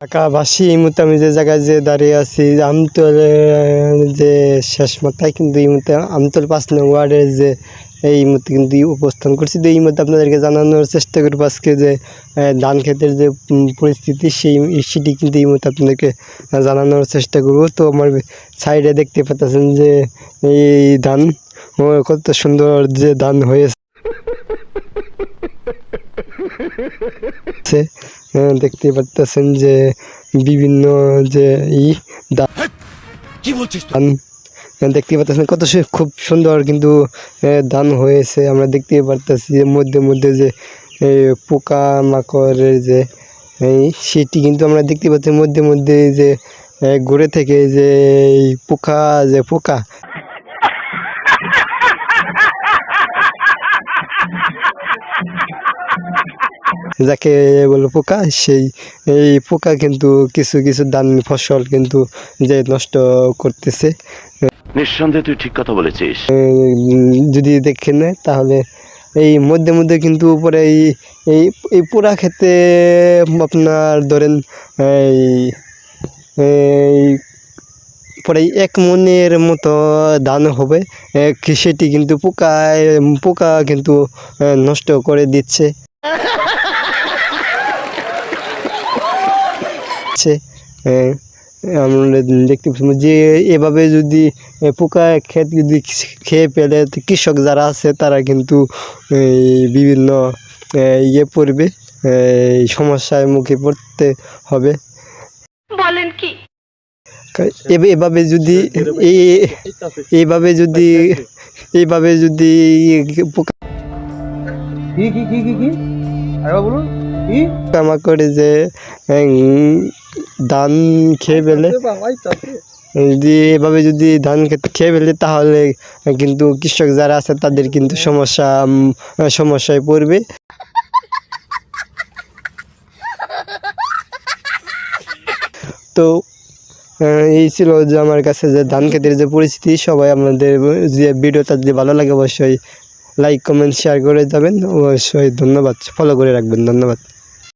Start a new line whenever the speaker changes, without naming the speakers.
ঢাকাবাসী, এই মুহূর্তে আমি যে জায়গায় যে দাঁড়িয়ে আছি, আমতল যে শেষ মাথায় কিন্তু এই মুহূর্তে আমতল পাঁচ নং ওয়ার্ডের যে এই মুহূর্তে কিন্তু উপস্থান করছি। তো এই মুহূর্তে আপনাদেরকে জানানোর চেষ্টা করব আজকে যে ধান ক্ষেতের যে পরিস্থিতি, সেই সেটি কিন্তু এই মুহূর্তে আপনাদেরকে জানানোর চেষ্টা করব। তো আমার সাইডে দেখতে পাচ্ছেন যে এই ধান কত সুন্দর যে ধান হয়েছে। দেখতে পাচ্ছেন যে বিভিন্ন যে ই
কি বলছিস
দেখতে পাচ্ছেন কত সু- খুব সুন্দর কিন্তু ধান হয়েছে। আমরা দেখতে পারতেছি যে মধ্যে মধ্যে যে পোকা মাকড়ের যে এই সেটি কিন্তু আমরা দেখতে পাচ্ছি মধ্যে মধ্যে যে ঘুরে থেকে যে পোকা যে পোকা। যাকে বলে পোকা সেই এই পোকা কিন্তু কিছু কিছু ধান ফসল কিন্তু যে নষ্ট করতেছে।
নিঃসন্দেহে তুই ঠিক কথা বলেছিস।
যদি দেখে নেয় তাহলে এই মধ্যে মধ্যে কিন্তু উপরে এই এই এই পুরা ক্ষেতে আপনার ধরেন এই এই পরে এক মনের মতো ধান হবে। সেটি কিন্তু পোকায় পোকা কিন্তু নষ্ট করে দিচ্ছে। আহ, আমরা দেখতে পাচ্ছি যে এভাবে যদি পোকা ক্ষেত যদি খেয়ে ফেলে তো কৃষক যারা আছে তারা কিন্তু বিভিন্ন ইয়ে পড়বে এই সমস্যার মুখে পড়তে হবে।
বলেন কি?
এভাবে যদি এই এইভাবে যদি এইভাবে যদি পোকা
কি কি কি কি কি? আরেকবার বলুন কি?
পোকামাকড়ে যে উম, ধান খেয়ে ফেলে। যদি এভাবে যদি ধান খেয়ে ফেলে, তাহলে কিন্তু কৃষক যারা আছে, তাদের কিন্তু সমস্যা সমস্যায় পড়বে। তো এই ছিল যে আমার কাছে যে ধান খেতের যে পরিস্থিতি। সবাই আপনাদের যে ভিডিওটা যদি ভালো লাগে, অবশ্যই লাইক কমেন্ট শেয়ার করে যাবেন। অবশ্যই ধন্যবাদ। ফলো করে রাখবেন। ধন্যবাদ।